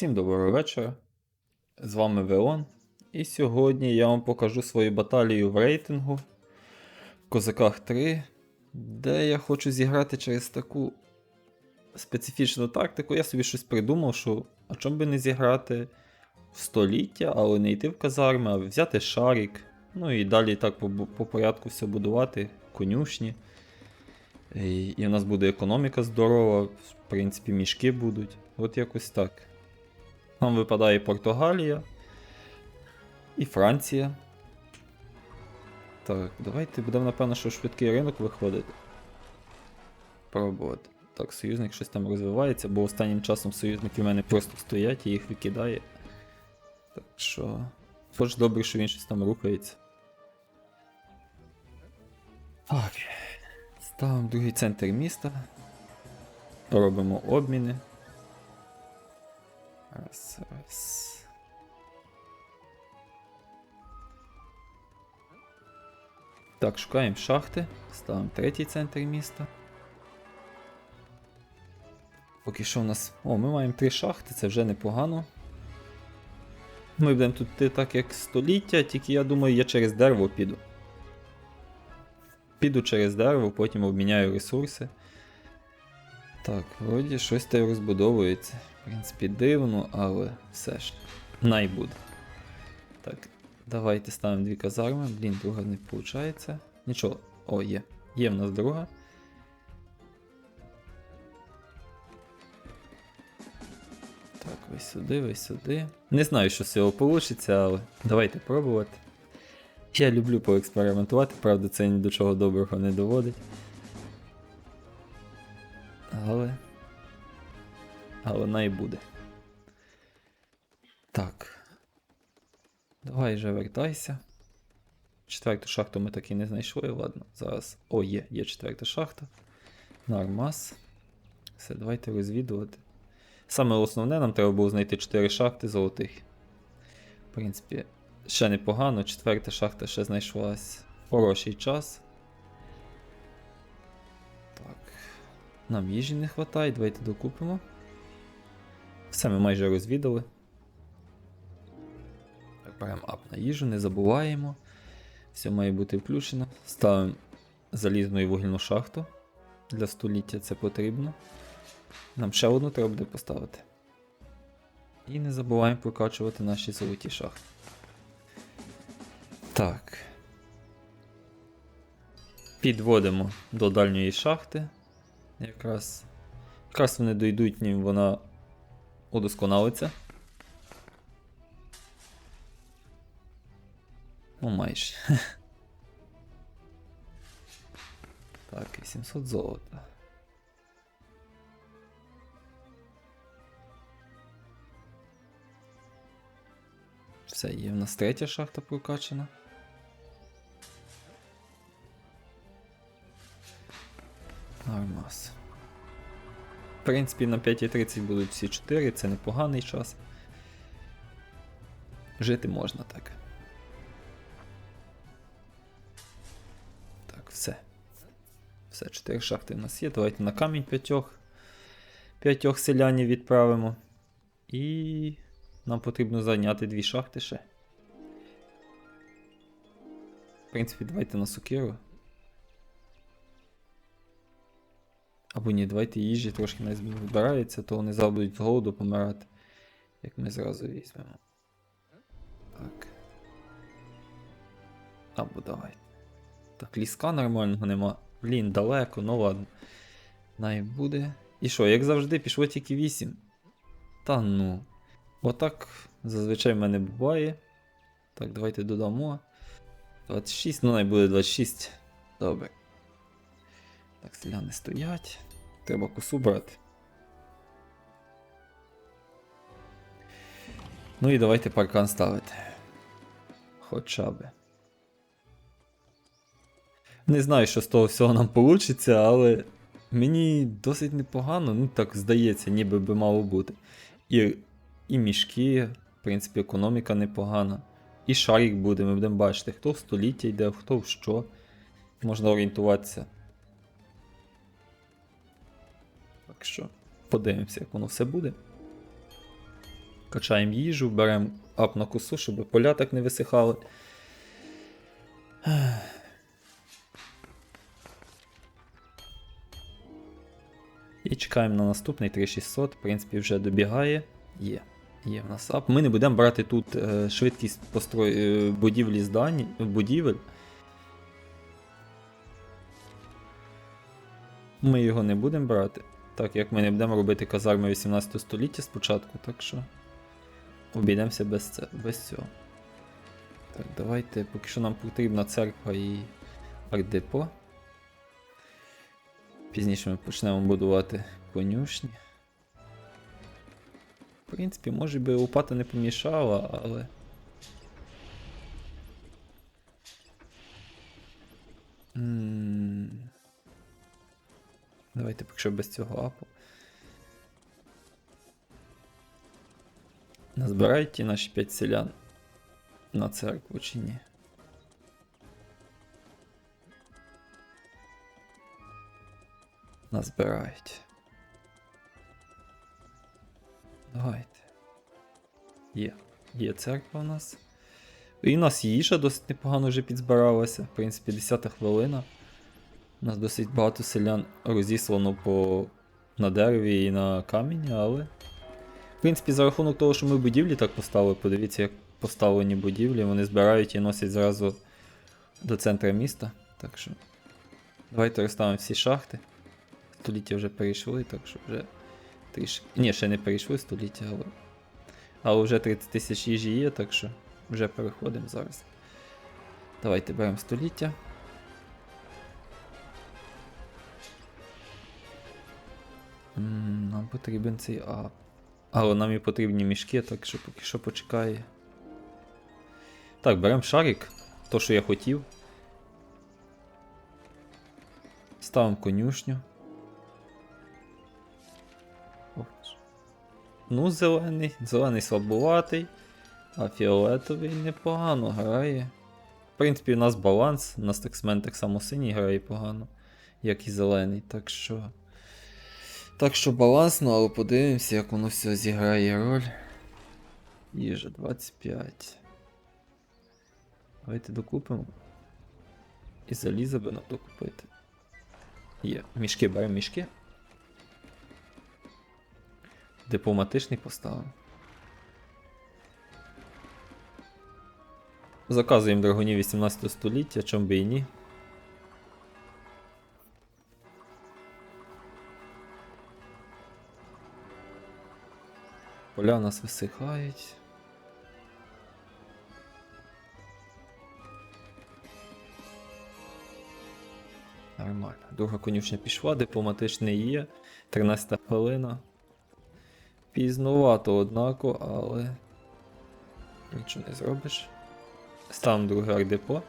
Всім доброго вечора. З вами Веон. І сьогодні я вам покажу свою баталію в рейтингу в Козаках 3, де я хочу зіграти через таку специфічну тактику. Я собі щось придумав, що а чому би не зіграти в століття, але не йти в казарми, а взяти шарик. Ну і далі так по, по порядку все будувати, конюшні. І, і в нас буде економіка здорова, в принципі, мішки будуть. От якось так. Нам випадає Португалія і Франція. Так, давайте будемо, напевно, що швидкий ринок виходити. Пробувати. Так, союзник щось там розвивається, бо останнім часом союзники в мене просто стоять і їх викидає. Так що. Хоч добре, що він щось там рухається. Так. Ставимо другий центр міста. Робимо обміни. Раз, раз. Так, шукаємо шахти. Ставимо третій центр міста. Поки що у нас. О, ми маємо три шахти, це вже непогано. Ми будемо тут йти так як століття, тільки я думаю, я через дерево піду. Піду через дерево, потім обміняю ресурси. Так, вроді щось те розбудовується. В принципі, дивно, але все ж. Най буде. Так, давайте ставимо дві казарми. Блін, друга не виходить. Нічого. О, є. Є в нас друга. Так, ви сюди, ви сюди. Не знаю, що з цього вийде, але давайте пробувати. Я люблю поекспериментувати, правда, це ні до чого доброго не доводить. Але. Вона і буде. Так. Давай же вертайся. Четверту шахту ми так і не знайшли, ладно. Зараз. О, є, є четверта шахта. Нормас. Все, давайте розвідувати. Саме основне, нам треба було знайти 4 шахти золотих. В принципі, ще непогано. Четверта шахта ще знайшлась. Хороший час. Нам їжі не вистачає, давайте докупимо. Все ми майже розвідали. Беремо ап на їжу, не забуваємо. Все має бути включено. Ставимо залізну і вугільну шахту. Для століття це потрібно. Нам ще одну треба буде поставити. І не забуваємо прокачувати наші золоті шахти. Так. Підводимо до дальньої шахти. Якраз. Якраз вони дойдуть, ним вона удосконалиться. Ну, майже. Так, 800 золота. Все, є в нас третя шахта прокачана. Нормас. В принципі, на 5.30 будуть всі 4, це непоганий час. Жити можна так. Так, все. Все, 4 шахти в нас є. Давайте на камінь п'ятьох. П'ятьох селянів відправимо. І нам потрібно зайняти дві шахти ще. В принципі, давайте на сокиру. Або ні, давайте їжі трошки не збирається, то вони зараз будуть з голоду помирати. Як ми зразу візьмемо. Так. Або давайте. Так, ліска нормального нема. Блін, далеко, ну ладно. Най буде. І що, як завжди, пішло тільки 8. Та ну. Отак зазвичай в мене буває. Так, давайте додамо. 26, ну най буде 26. Добре. Так, селяни стоять. Треба косу брати. Ну і давайте паркан ставити. Хоча би. Не знаю, що з того всього нам вийде, але мені досить непогано, ну так здається, ніби би мало бути. І, і мішки, в принципі, економіка непогана. І шарик буде, ми будемо бачити, хто в століття йде, хто в що. Можна орієнтуватися. Так що, подивимося, як воно все буде. Качаємо їжу, беремо ап на косу, щоб поля так не висихали. І чекаємо на наступний 3600. В принципі, вже добігає. Є. Є в нас ап. Ми не будемо брати тут е, швидкість построй... е, будівлі здані... будівель. Ми його не будемо брати, так як ми не будемо робити казарми 18 століття спочатку, так що обійдемося без, це, без цього. Так, давайте, поки що нам потрібна церква і ардепо. Пізніше ми почнемо будувати конюшні. В принципі, може би лопата не помішала, але. М, Давайте поки без цього апу. Назбирають ті наші 5 селян на церкву чи ні? Назбирають. Давайте. Є. Є церква у нас. І у нас їжа досить непогано вже підзбиралася. В принципі, 10 хвилина. У нас досить багато селян розіслано по на дереві і на камені, але. В принципі, за рахунок того, що ми будівлі так поставили, подивіться, як поставлені будівлі, вони збирають і носять зразу до центра міста. Так що. Давайте розставимо всі шахти. Століття вже перейшли, так що вже трішки. Ні, ще не перейшли століття, але. Але вже 30 тисяч їжі є, так що вже переходимо зараз. Давайте беремо століття. Нам потрібен цей ап. Але нам і потрібні мішки, так що поки що почекає. Так, беремо шарик. То, що я хотів. Ставимо конюшню. Ну, зелений. Зелений слабуватий, а фіолетовий непогано грає. В принципі, у нас баланс, у нас таксмен так само синій грає погано, як і зелений, так що. Так що балансно, але подивимося, як воно все зіграє роль. Їжа 25. Давайте докупимо. І залізо би нам докупити. Є. Мішки беремо мішки. Дипломатичний поставимо. Заказуємо драгунів 18 століття, чом би і ні. Поля у нас висихають. Нормально. Друга конюшня пішла, дипломатичний є. 13 хвилина. Пізнувато, однако, але. Нічого не зробиш. Ставимо друге ардепо.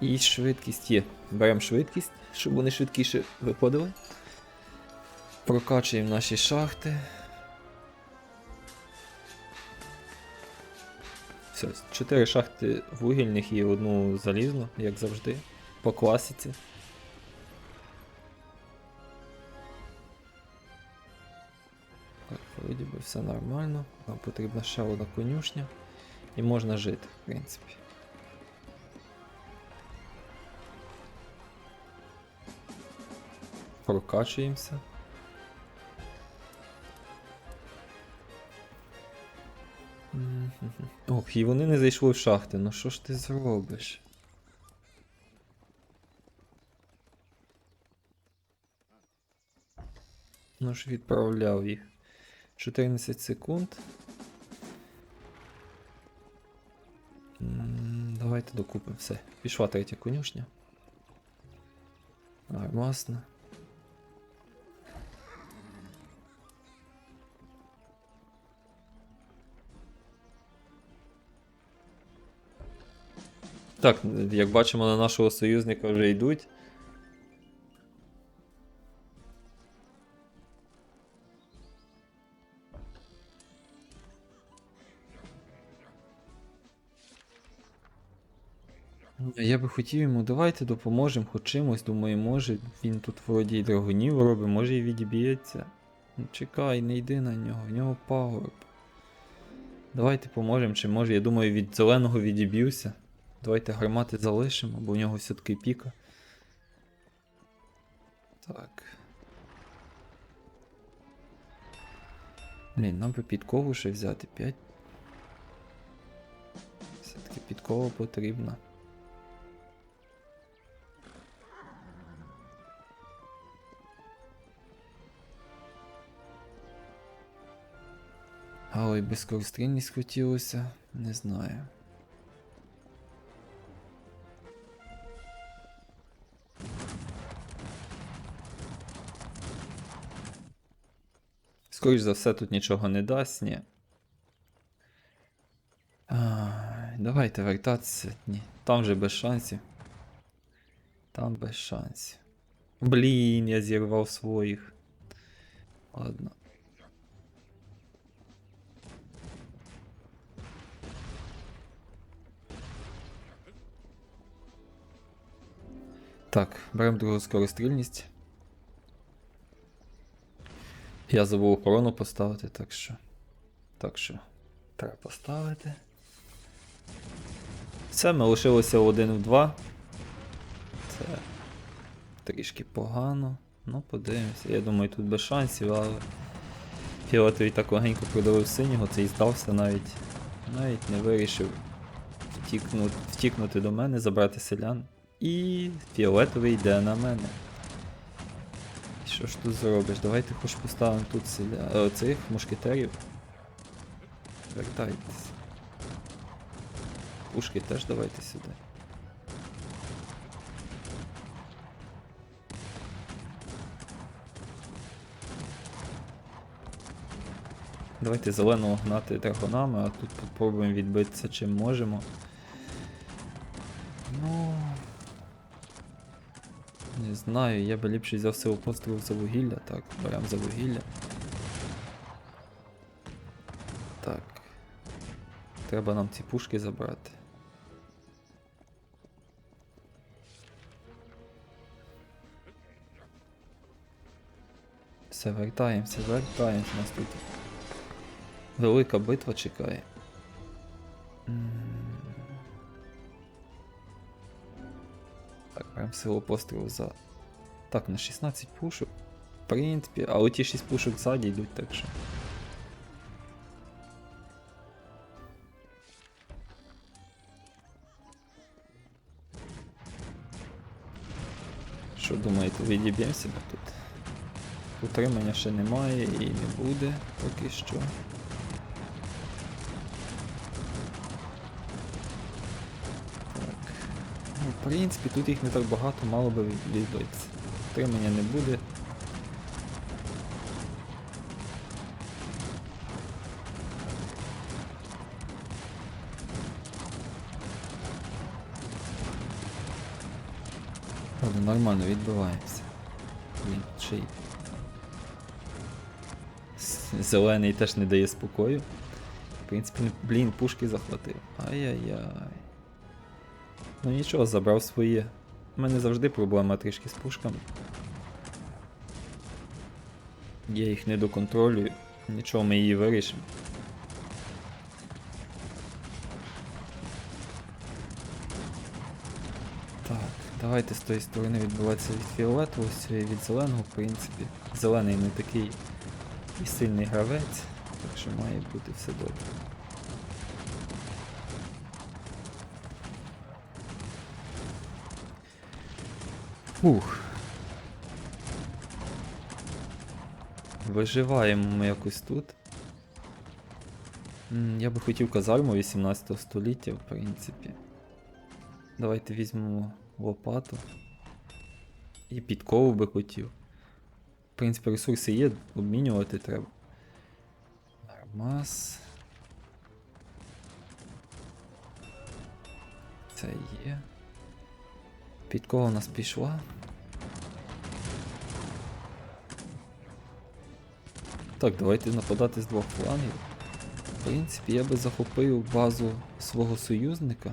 І швидкість є. Беремо швидкість, щоб вони швидкіше виходили. Прокачуємо наші шахти. Все, 4 шахти вугільних і одну залізну, як завжди, по класиці. Так, вроді би все нормально. Нам потрібна ще одна конюшня. І можна жити, в принципі. Прокачуємося. Ох, і вони не зайшли в шахти. Ну що ж ти зробиш? Ну ж відправляв їх. 14 секунд. Давайте докупимо все. Пішла третя конюшня. Армасно. Так, як бачимо, на нашого союзника вже йдуть. Я би хотів йому, давайте допоможемо хоч чимось, думаю, може. Він тут вроді і драгунів робить, може і відіб'ється. Ну, чекай, не йди на нього, в нього пагорб. Давайте поможемо, чи може, я думаю, від зеленого відіб'юся. Давайте гармати залишимо, бо в нього все-таки піка. Так. Блін, нам би підкову ще взяти 5. Все-таки підкова потрібна. А ой, безкористрільність хотілося, не знаю. Скоріш за все, тут нічого не дасть, ні. Ай, давайте вертатися. Ні. Там же без шансів. Там без шансів. Блін, я зірвав своїх. Ладно. Так, беремо другу скорострільність. Я забув охорону поставити, так що. Так що. Треба поставити. Все, ми лишилося один в два. Це трішки погано. Ну, подивимося. Я думаю, тут без шансів, але. Фіолетовий так легенько продавив синього, цей здався навіть. Навіть не вирішив втікнути, втікнути до мене, забрати селян. І фіолетовий йде на мене. Що ж тут зробиш? Давайте хоч поставимо тут селя... е, цих мушкетерів. Вертайтесь. Пушки теж давайте сюди. Давайте зеленого гнати драгонами, а тут попробуємо відбитися чим можемо. Знаю, я би ліпше взяв силу пострілу за вугілля. Так, беремо за вугілля. Так. Треба нам ці пушки забрати. Все, вертаємося, вертаємося. Нас тут велика битва чекає. Так, прям силу пострілу за. Так, на 16 пушок. В принципі, а оті 6 пушок ззаді йдуть, так що. Що думаєте, відіб'ємося тут? Утримання ще немає і не буде поки що. Так. Ну, в принципі, тут їх не так багато, мало би від- відбитися. Утримання не буде. Ладно, нормально відбиваємося. Блін, ще й. Зелений теж не дає спокою. В принципі, блін, пушки захватив. Ай-яй-яй. Ну нічого, забрав своє. У мене завжди проблема трішки з пушками. Я їх не доконтролюю. Нічого, ми її вирішимо. Так, давайте з тої сторони відбуватися від фіолетового, цієї від зеленого, в принципі. Зелений не такий і сильний гравець, так що має бути все добре. Фух. Виживаємо ми якось тут. Я би хотів казарму 18 століття, в принципі. Давайте візьмемо лопату. І підкову би хотів. В принципі, ресурси є, обмінювати треба. Армаз. Це є. Підкова у нас пішла. Так, давайте нападати з двох флангів. В принципі, я би захопив базу свого союзника.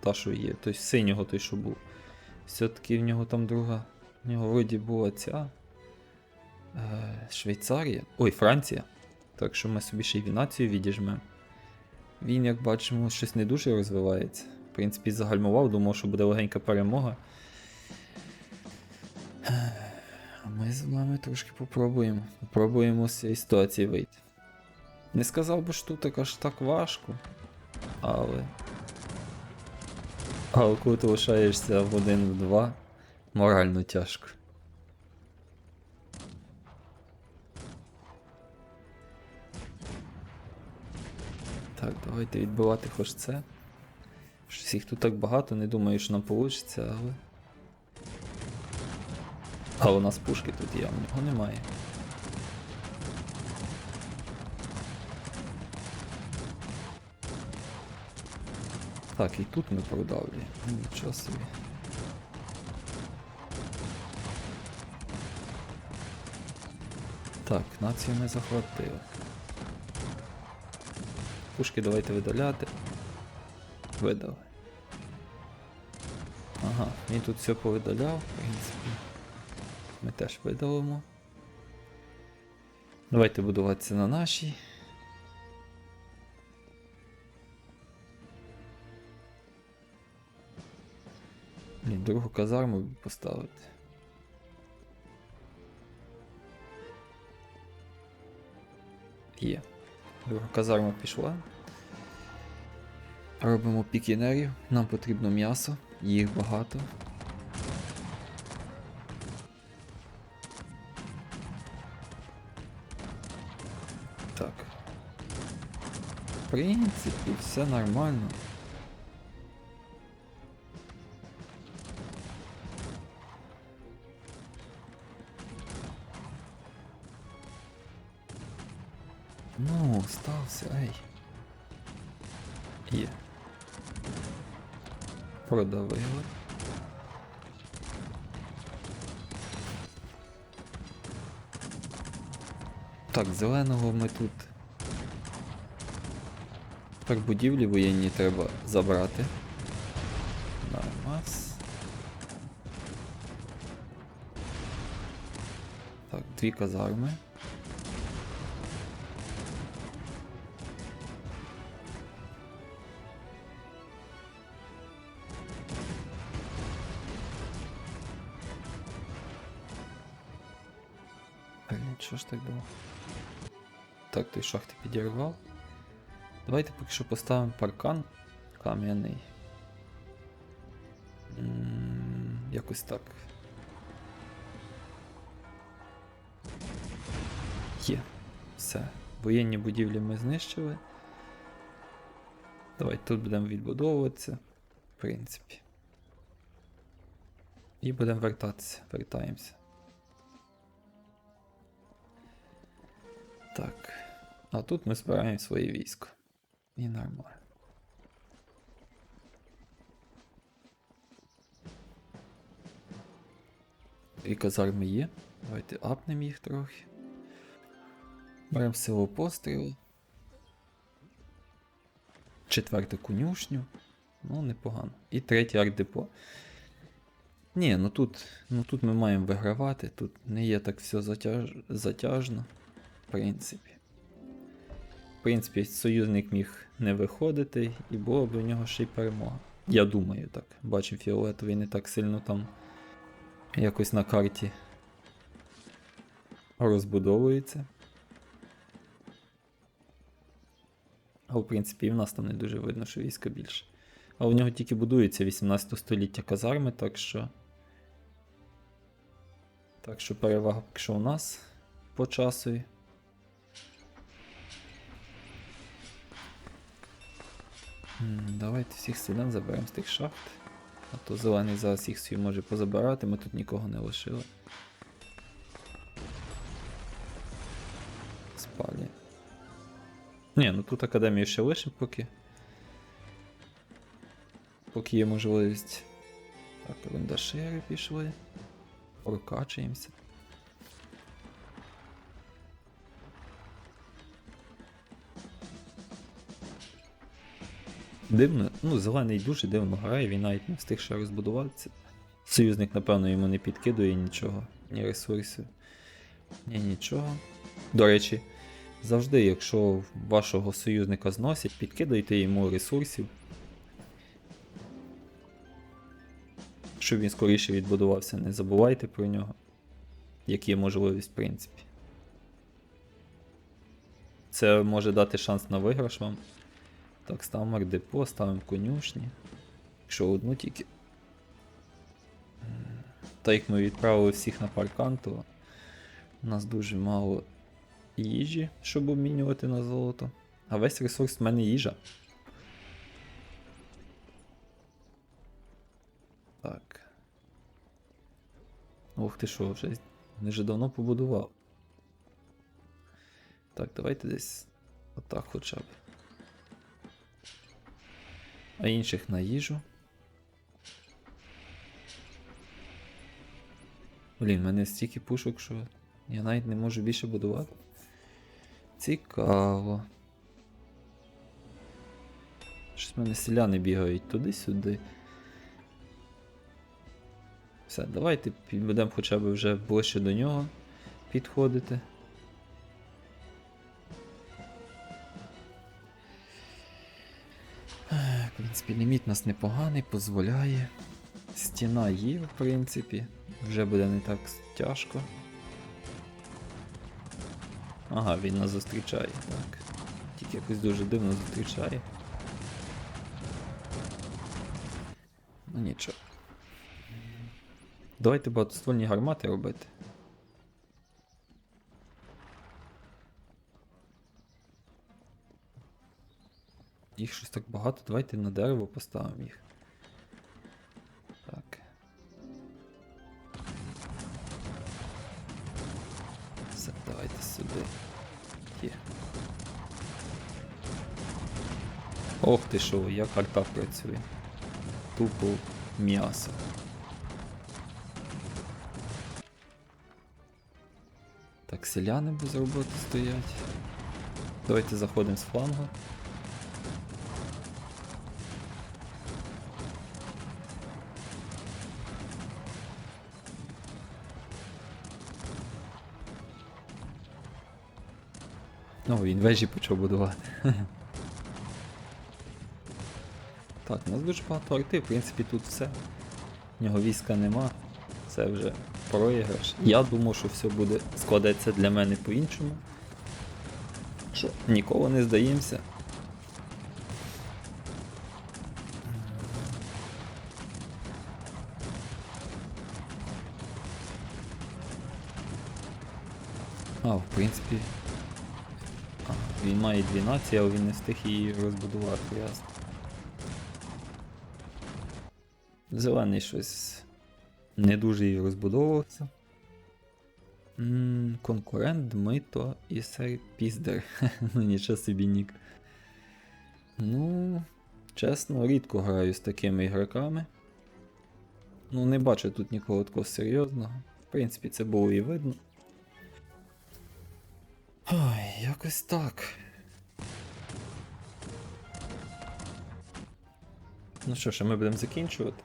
Та, що є, той синього той, що був. Все-таки в нього там друга. В нього вроді була ця. Е, Швейцарія. Ой, Франція. Так що ми собі ще й Вінацію відіжмемо. Він, як бачимо, щось не дуже розвивається. Принципі, загальмував, думав, що буде легенька перемога. Ми з вами трошки попробуємо. Попробуємо з цієї ситуації вийти. Не сказав би, що тут аж так важко. Але. Але коли ти лишаєшся в один в два, морально тяжко. Так, давайте відбивати хоч це. Щось їх тут так багато, не думаю, що нам вийде, але. А у нас пушки тут є, а нього немає. Так, і тут ми продавлюємо. Ну, Нічого собі. Так, націю ми захватили. Пушки давайте видаляти. Видали. Він тут все повидаляв, в принципі. Ми теж видалимо. Давайте будуватися на нашій. Блін, другу казарму поставити. Є. Друга казарма пішла. Робимо пікінерів. Нам потрібно м'ясо, їх багато. Так. В принципі, все нормально. Ну, стався, ей. Продавили. Так, зеленого ми тут. Так, будівлі воєнні треба забрати. Нормас. Так, дві казарми. Так було? Так, той шахти підірвав. Давайте поки що поставимо паркан кам'яний. Якось так. Є. Все. Воєнні будівлі ми знищили. Давайте тут будемо відбудовуватися. В принципі. І будемо вертатися. Вертаємося. Так. А тут ми збираємо своє військо. І нормально. І казарми є. Давайте апнемо їх трохи. Беремо силу пострілу. Четверту конюшню. Ну, непогано. І третій арт-депо. Ні, ну тут, ну тут ми маємо вигравати, тут не є так все затяж... затяжно. В принципі. В принципі, союзник міг не виходити, і було б у нього ще й перемога. Я думаю так. Бачив фіолетовий не так сильно там якось на карті розбудовується. А в принципі, і в нас там не дуже видно, що війська більше. А у нього тільки будується 18 століття казарми, так що. Так що перевага поки що у нас по часу. Давайте всіх селян заберемо з тих шахт. А то зелений зараз їх свій може позабирати, ми тут нікого не лишили. Спалі. Ні, ну тут академію ще лишимо поки. Поки є можливість. Так, кавендашери пішли. Прокачуємося. Дивно, ну, зелений дуже дивно грає, він навіть не встиг ще розбудуватися. Союзник, напевно, йому не підкидує нічого, ні ресурсів, ні нічого. До речі, Завжди, якщо вашого союзника зносять, підкидайте йому ресурсів. Щоб він скоріше відбудувався, не забувайте про нього. Як є можливість, в принципі. Це може дати шанс на виграш вам. Так, ставимо депо, ставимо конюшні. Якщо одну тільки. Та як ми відправили всіх на паркан, то у нас дуже мало їжі, щоб обмінювати на золото. А весь ресурс в мене їжа. Так. Ох ти що, вже не вже давно побудував. Так, давайте десь отак хоча б. А інших на їжу. Блін, в мене стільки пушок, що я навіть не можу більше будувати. Цікаво. Щось в мене селяни бігають туди-сюди. Все, давайте будемо хоча б вже ближче до нього підходити. Принципі, нас непоганий, дозволяє. Стіна є, в принципі. Вже буде не так тяжко. Ага, він нас зустрічає, так. Тільки якось дуже дивно зустрічає. Ну нічого. Давайте багатоствольні гармати робити. Їх щось так багато, давайте на дерево поставимо їх. Так. Все, давайте сюди. Є. Ох ти що, як арта працює. Тупо м'ясо. Так, селяни без роботи стоять. Давайте заходимо з флангу. О, він вежі почав будувати. Так, у нас дуже багато арти, в принципі, тут все. В нього війська нема. Це вже проіграш. Я думав, що все буде складеться для мене по-іншому. Що ніколи не здаємося. А, в принципі. Він має 12, але він не встиг її розбудувати, ясно. Зелений щось не дуже її розбудовувався. М, Конкурент, Дмито і сер Піздер. ну нічого собі нік. Ну, чесно, рідко граю з такими ігроками. Ну, не бачу тут нікого такого серйозного. В принципі, це було і видно. Якось так. Ну що ж, ми будемо закінчувати.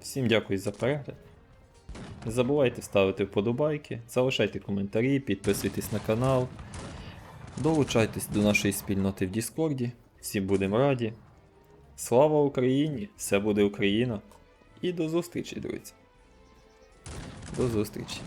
Всім дякую за перегляд. Не забувайте ставити вподобайки, залишайте коментарі, підписуйтесь на канал. Долучайтесь до нашої спільноти в Діскорді. Всі будемо раді. Слава Україні! Все буде Україна! І до зустрічі, друзі. До зустрічі!